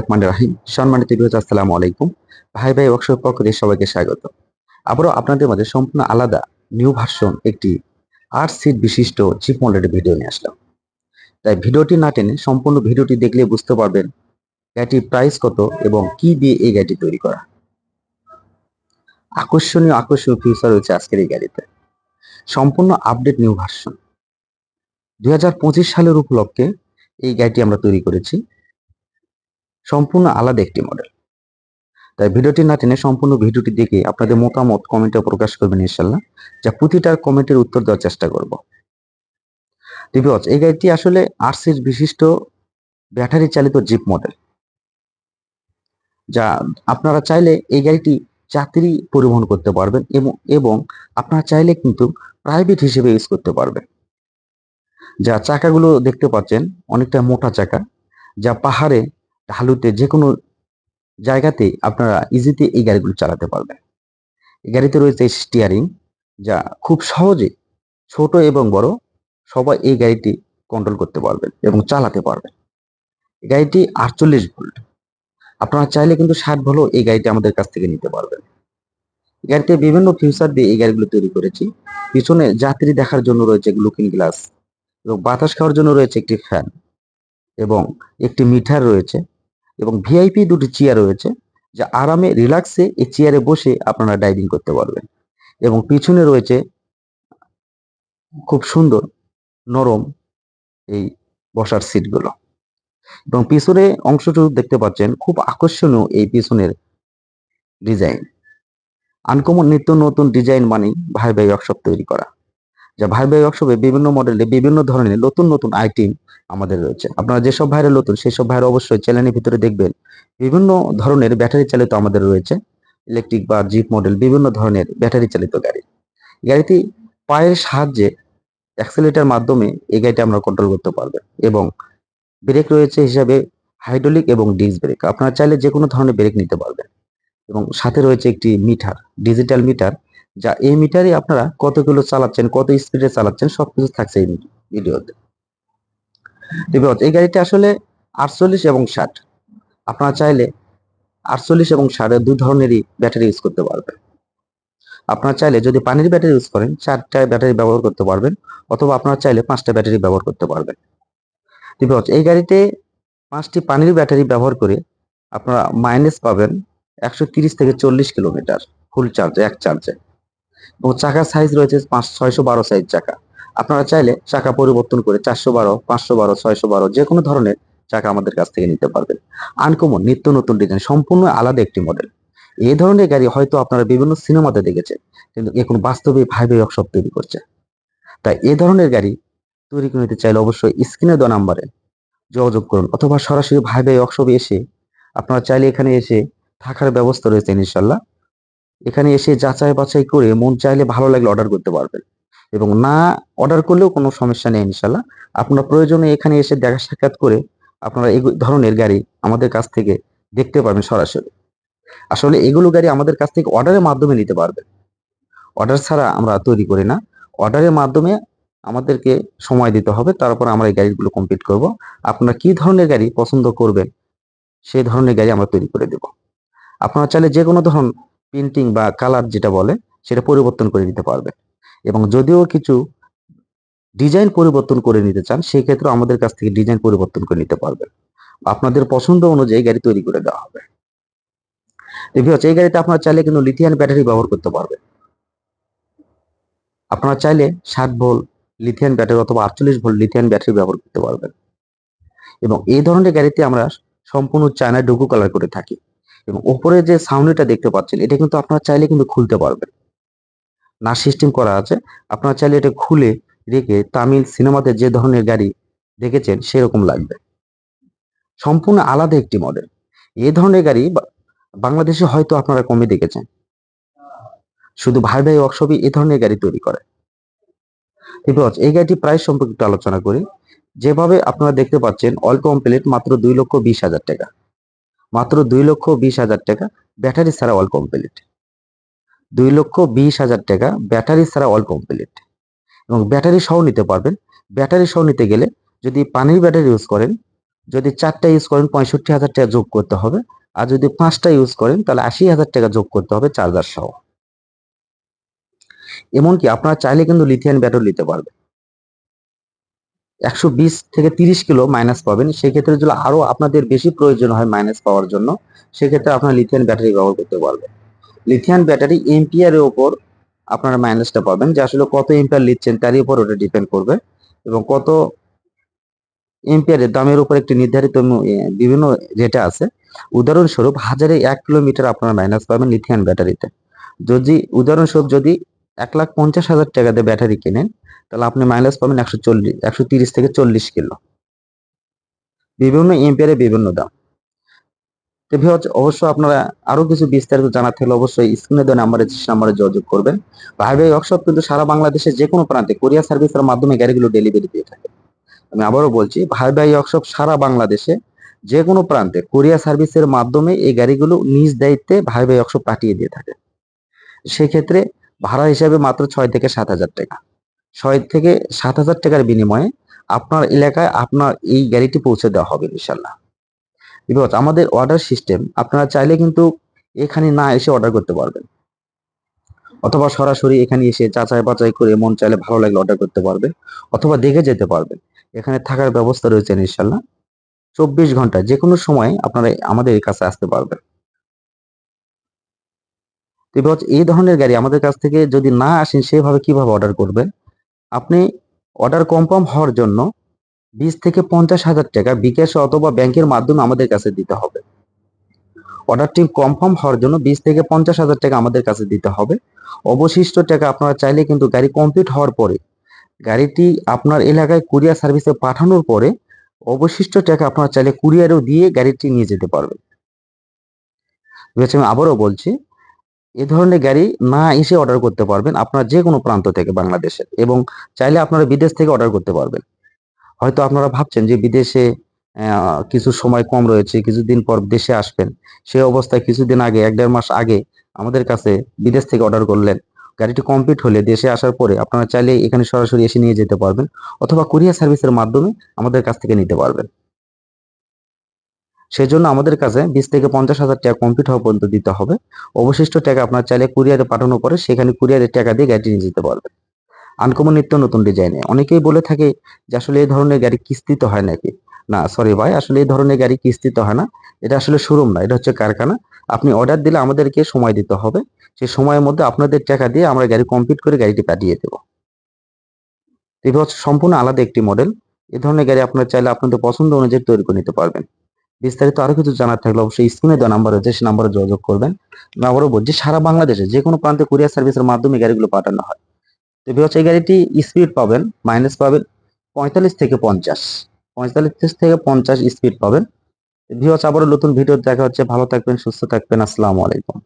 রহমান রাহিম। সম্মানিত বিরোধ আসসালামু আলাইকুম। ভাই ভাই ওয়ার্কশপ পক্ষ থেকে সবাইকে স্বাগত। আবারও আপনাদের মাঝে সম্পূর্ণ আলাদা নিউ ভার্সন একটি আট সিট বিশিষ্ট চিপ মডেলের ভিডিও নিয়ে আসলাম। তাই ভিডিওটি না টেনে সম্পূর্ণ ভিডিওটি দেখলে বুঝতে পারবেন গাড়িটির প্রাইস কত এবং কি দিয়ে এই গাড়িটি তৈরি করা। আকর্ষণীয় আকর্ষণীয় ফিউচার রয়েছে আজকের এই গাড়িতে। সম্পূর্ণ আপডেট নিউ ভার্সন দুই হাজার পঁচিশ সালের উপলক্ষে এই গাড়িটি আমরা তৈরি করেছি। সম্পূর্ণ আলাদা একটি মডেল তাই ভিডিওটি না টেনে সম্পূর্ণ ভিডিওটি দেখে আপনাদের মতামত কমেন্টে প্রকাশ করবেন ইনশাল্লাহ যা প্রতিটার কমেন্টের উত্তর দেওয়ার চেষ্টা করব। দিবস এই গাড়িটি আসলে আরসির বিশিষ্ট ব্যাটারি চালিত জিপ মডেল যা আপনারা চাইলে এই গাড়িটি যাত্রী পরিবহন করতে পারবেন এবং এবং আপনারা চাইলে কিন্তু প্রাইভেট হিসেবে ইউজ করতে পারবেন। যা চাকাগুলো দেখতে পাচ্ছেন, অনেকটা মোটা চাকা, যা পাহাড়ে ঢালুতে যে কোনো জায়গাতে আপনারা ইজিতে এই গাড়িগুলো চালাতে পারবেন। এই গাড়িতে রয়েছে স্টিয়ারিং যা খুব সহজে ছোট এবং বড় সবাই এই গাড়িটি কন্ট্রোল করতে পারবেন এবং চালাতে পারবেন। এই গাড়িটি আটচল্লিশ ভোল্ট। আপনারা চাইলে কিন্তু ষাট ভোল্টও এই গাড়িটি আমাদের কাছ থেকে নিতে পারবেন। গাড়িতে বিভিন্ন ফিউচার দিয়ে এই গাড়িগুলো তৈরি করেছি। পিছনে যাত্রী দেখার জন্য রয়েছে লুকিং গ্লাস এবং বাতাস খাওয়ার জন্য রয়েছে একটি ফ্যান এবং একটি মিটার রয়েছে। এবং ভিআইপি দুটি চেয়ার রয়েছে, যা আরামে রিল্যাক্সে এই চেয়ারে বসে আপনারা ডাইভিং করতে পারবেন। এবং পিছনে রয়েছে খুব সুন্দর নরম এই বসার সিটগুলো এবং পিছনে অংশটুকু দেখতে পাচ্ছেন, খুব আকর্ষণীয় এই পিছনের ডিজাইন আনকমন নিত্য নতুন ডিজাইন মানেই ভাই ভাই ওয়ার্কশপ তৈরি করা। যা ভাই ভাই ওয়ার্কশপে বিভিন্ন মডেলে বিভিন্ন ধরনের নতুন নতুন আইটেম আমাদের রয়েছে। আপনারা যেসব ভাইরা নতুন সেই সব ভাইরা অবশ্যই চ্যানেলের ভিতরে দেখবেন। বিভিন্ন ধরনের ব্যাটারি চালিত আমাদের রয়েছে। ইলেকট্রিক বা জিপ মডেল বিভিন্ন ধরনের ব্যাটারি চালিত গাড়ি। গাড়িটি পায়ের সাহায্যে অ্যাক্সেলেটার মাধ্যমে এই গাড়িটি আমরা কন্ট্রোল করতে পারবেন এবং ব্রেক রয়েছে হিসাবে হাইড্রোলিক এবং ডিস্ক ব্রেক আপনারা চাইলে যে কোনো ধরনের ব্রেক নিতে পারবেন। এবং সাথে রয়েছে একটি মিটার ডিজিটাল মিটার যা এই মিটারে আপনারা কত কিলো চালাচ্ছেন, কত স্পিডে চালাচ্ছেন, সবকিছু থাকছে এই ভিডিওতে। এই গাড়িটা আসলে আটচল্লিশ এবং ষাট। আপনারা চাইলে আটচল্লিশ এবং ষাটে দুই ধরনেরই ব্যাটারি ইউজ করতে পারবেন। আপনারা চাইলে যদি পানির ব্যাটারি ইউজ করেন, চারটা ব্যাটারি ব্যবহার করতে পারবেন, অথবা আপনারা চাইলে পাঁচটা ব্যাটারি ব্যবহার করতে পারবেন। বিপদ এই গাড়িতে পাঁচটি পানির ব্যাটারি ব্যবহার করে আপনারা মাইনাস পাবেন একশো থেকে চল্লিশ কিলোমিটার ফুল চার্জে এক চার্জে এবং চাকার সাইজ রয়েছে পাঁচ, ছয়শো বারো সাইজ চাকা। আপনারা চাইলে চাকা পরিবর্তন করে চারশো বারো, পাঁচশো বারো, ছয়শো বারো যে কোনো ধরনের চাকা আমাদের কাছ থেকে নিতে পারবেন। আনকমন নিত্য নতুন ডিজাইন সম্পূর্ণ আলাদা একটি মডেল এই ধরনের গাড়ি হয়তো আপনারা বিভিন্ন সিনেমাতে দেখেছেন, কিন্তু এখন বাস্তবে ভাইবে ওয়ার্কশপ তৈরি করছে। তাই এই ধরনের গাড়ি তৈরি করে নিতে চাইলে অবশ্যই স্ক্রিনে দেওয়া নাম্বারে যোগাযোগ করুন অথবা সরাসরি ভাই ভাই ওয়ার্কশপে এসে আপনারা চাইলে এখানে এসে থাকার ব্যবস্থা রয়েছে ইনশাল্লাহ এখানে এসে যাচাই বাছাই করে মন চাইলে ভালো লাগলে অর্ডার করতে পারবেন। এবং না অর্ডার করলেও কোনো সমস্যা নেই ইনশাল্লাহ আপনার প্রয়োজনে এখানে এসে দেখা সাক্ষাৎ করে আপনারা এই ধরনের গাড়ি আমাদের কাছ থেকে দেখতে পাবেন সরাসরি। আসলে এগুলো গাড়ি আমাদের কাছ থেকে অর্ডারের মাধ্যমে নিতে পারবেন। অর্ডার ছাড়া আমরা তৈরি করি না। অর্ডারের মাধ্যমে আমাদেরকে সময় দিতে হবে। তারপর আমরা এই গাড়িগুলো কমপ্লিট করব। আপনারা কি ধরনের গাড়ি পছন্দ করবেন, সেই ধরনের গাড়ি আমরা তৈরি করে দেব। আপনারা চাইলে যে কোনো ধরন প্রিন্টিং বা কালার যেটা বলে, সেটা পরিবর্তন করে নিতে পারবেন। এবং যদিও কিছু ডিজাইন পরিবর্তন করে নিতে চান সেই ক্ষেত্রে আমাদের কাছ থেকে ডিজাইন পরিবর্তন করে নিতে পারবেন। আপনাদের পছন্দ অনুযায়ী গাড়ি তৈরি করে দেওয়া হবে। হচ্ছে এই গাড়িতে আপনারা চাইলে কিন্তু লিথিয়াম ব্যাটারি ব্যবহার করতে পারবেন। আপনারা চাইলে ষাট ভোল্ট লিথিয়াম ব্যাটারি অথবা আটচল্লিশ ভোল্ট লিথিয়াম ব্যাটারি ব্যবহার করতে পারবেন। এবং এই ধরনের গাড়িতে আমরা সম্পূর্ণ চায়না ডুকু কালার করে থাকি। এবং ওপরে যে সাউন্ডটা দেখতে পাচ্ছেন, এটা কিন্তু আপনারা চাইলে কিন্তু খুলতে পারবেন। না সিস্টেম করা আছে, আপনারা চাইলে এটা খুলে রেখে তামিল সিনেমাতে যে ধরনের গাড়ি দেখেছেন, সেরকম লাগবে। সম্পূর্ণ আলাদা একটি মডেল এ ধরনের গাড়ি বাংলাদেশে হয়তো আপনারা কমে দেখেছেন। শুধু ভাই ভাই ওয়ার্কশপই এ ধরনের গাড়ি তৈরি করে। এই গাড়িটি প্রাইস সম্পর্কে একটু আলোচনা করি। যেভাবে আপনারা দেখতে পাচ্ছেন অল কমপ্লিট মাত্র দুই লক্ষ বিশ হাজার টাকা। মাত্র দুই লক্ষ বিশ হাজার টাকা ব্যাটারি ছাড়া অল কমপ্লিট দুই লক্ষ বিশ হাজার টাকা ব্যাটারি ছাড়া অল কমপ্লিট এবং ব্যাটারি সহ নিতে পারবেন। ব্যাটারি সহ নিতে গেলে যদি পানির ব্যাটারি ইউজ করেন, যদি চারটা ইউজ করেন, পঁয়ষট্টি হাজার টাকা যোগ করতে হবে। আর যদি পাঁচটা ইউজ করেন, তাহলে আশি হাজার টাকা যোগ করতে হবে চার্জার সহ। এমনকি আপনারা চাইলে কিন্তু লিথিয়ান ব্যাটারি নিতে পারবেন। একশো বিশ থেকে তিরিশ কিলো মাইনাস পাবেন। সেক্ষেত্রে যদি আরও আপনাদের বেশি প্রয়োজন হয় মাইনাস পাওয়ার জন্য, সেক্ষেত্রে আপনার লিথিয়াম ব্যাটারি ব্যবহার করতে পারবেন। লিথিয়াম ব্যাটারি এম্পিয়ারের ওপর আপনারা মাইনাসটা পাবেন। যে আসলে কত এম্পিয়ার নিচ্ছেন, তারই উপর ওটা ডিপেন্ড করবে। এবং কত এম্পিয়ারের দামের উপর একটি নির্ধারিত বিভিন্ন রেটে আছে। উদাহরণস্বরূপ হাজারে এক কিলোমিটার আপনারা মাইনাস পাবেন লিথিয়াম ব্যাটারিতে যদি, উদাহরণস্বরূপ যদি এক লাখ পঞ্চাশ হাজার টাকা দিয়ে ব্যাটারি কিনেন তাহলে আপনি মাইলেজ পাবেন একশো চল্লিশ একশো তিরিশ থেকে চল্লিশ কিলো। বিভিন্ন এম্পিয়ারে বিভিন্ন দাম। ভিউয়ার্স, অবশ্য আপনারা আরও কিছু বিস্তারিত জানার থাকলে অবশ্যই স্ক্রিনে দেওয়া নাম্বারে নাম্বারে যোগাযোগ করবেন। ভাই ওয়ার্কশপ কিন্তু সারা বাংলাদেশে যে কোনো প্রান্তে কোরিয়ার সার্ভিসের মাধ্যমে গাড়িগুলো ডেলিভারি দিয়ে থাকে। আমি আবারও বলছি ভাই ওয়ার্কশপ সারা বাংলাদেশে যে কোনো প্রান্তে কোরিয়া সার্ভিসের মাধ্যমে এই গাড়িগুলো নিজ দায়িত্বে ভাই ওয়ার্কশপ পাঠিয়ে দিয়ে থাকে। সেক্ষেত্রে ভাড়া হিসাবে মাত্র ছয় থেকে সাত হাজার টাকা। ছয় থেকে সাত হাজার টাকার বিনিময়ে আপনার এলাকায় আপনার এই গাড়িটি পৌঁছে দেওয়া হবে ইনশাল্লাহ এবার আমাদের অর্ডার সিস্টেম আপনারা চাইলে কিন্তু এখানে না এসে অর্ডার করতে পারবেন। অথবা সরাসরি এখানে এসে যাচাই বাছাই করে মন চাইলে ভালো লাগলে অর্ডার করতে পারবে অথবা দেখে যেতে পারবেন। এখানে থাকার ব্যবস্থা রয়েছে ইনশাল্লাহ চব্বিশ ঘণ্টা যে কোনো সময় আপনারা আমাদের কাছে আসতে পারবেন। এবার এই ধরনের গাড়ি আমাদের কাছ থেকে যদি না আসেন, সেভাবে কীভাবে অর্ডার করবেন? আপনি অর্ডার কনফার্ম হওয়ার জন্য বিশ থেকে পঞ্চাশ হাজার টাকা বিকাশ অথবা ব্যাংকের মাধ্যমে আমাদের কাছে দিতে হবে। অর্ডারটি কনফার্ম হওয়ার জন্য বিশ থেকে পঞ্চাশ হাজার টাকা আমাদের কাছে দিতে হবে। অবশিষ্ট টাকা আপনারা চাইলে কিন্তু গাড়ি কমপ্লিট হওয়ার পরে, গাড়িটি আপনার এলাকায় কুরিয়ার সার্ভিসে পাঠানোর পরে অবশিষ্ট টাকা আপনারা চাইলে কুরিয়ারেও দিয়ে গাড়িটি নিয়ে যেতে পারবেন। আমি আবারও বলছি এ ধরনের গাড়ি না এসে অর্ডার করতে পারবেন আপনার যে কোনো প্রান্ত থেকে বাংলাদেশের এবং চাইলে আপনারা বিদেশ থেকে অর্ডার করতে পারবেন। হয়তো আপনারা ভাবছেন যে বিদেশে কিছু সময় কম রয়েছে, কিছুদিন পর দেশে আসবেন। সে অবস্থায় কিছুদিন আগে, এক দেড় মাস আগে আমাদের কাছে বিদেশ থেকে অর্ডার করলেন। গাড়িটি কমপ্লিট হলে দেশে আসার পরে আপনারা চাইলে এখানে সরাসরি এসে নিয়ে যেতে পারবেন অথবা কুরিয়ার সার্ভিসের মাধ্যমে আমাদের কাছ থেকে নিতে পারবেন। সেজন্য আমাদের কাছে বিশ থেকে পঞ্চাশ হাজার টাকা কমপ্লিট হওয়া পর্যন্ত দিতে হবে। অবশিষ্ট টাকা আপনার চাইলে কুরিয়ারে পাঠানোর পরে সেখানে কুরিয়ারের টাকা দিয়ে গাড়িটি নিয়ে যেতে পারবেন। আনকমন নিত্য নতুন ডিজাইনে অনেকেই বলে থাকে যে আসলে এই ধরনের গাড়ি কিস্তিতে হয় নাকি? না সরি ভাই, আসলে এই ধরনের গাড়ি কিস্তিতে হয় না। এটা আসলে শোরুম না, এটা হচ্ছে কারখানা। আপনি অর্ডার দিলে আমাদেরকে সময় দিতে হবে। সেই সময়ের মধ্যে আপনাদের টাকা দিয়ে আমরা গাড়ি কমপ্লিট করে গাড়িটি পাঠিয়ে দেবো। এটা হচ্ছে সম্পূর্ণ আলাদা একটি মডেল এ ধরনের গাড়ি আপনারা চাইলে আপনাদের পছন্দ অনুযায়ী তৈরি করে নিতে পারবেন। বিস্তারিত আরও কিছু জানার থাকলে অবশ্যই স্ক্রিনে দেওয়া নাম্বার রয়েছে সে নাম্বারে যোগাযোগ করবেন। আবারও বলছি, সারা বাংলাদেশে যে কোনো প্রান্তে কুরিয়ার সার্ভিসের মাধ্যমে গাড়িগুলো পাঠানো হয়। তো বিভাগ এই গাড়িটি স্পিড পাবেন মাইনাস পাবেন পঁয়তাল্লিশ থেকে পঞ্চাশ। পঁয়তাল্লিশ থেকে পঞ্চাশ স্পিড পাবেন। ভিওস আবারও নতুন ভিডিও দেখা হচ্ছে। ভালো থাকবেন, সুস্থ থাকবেন। আসসালামু আলাইকুম।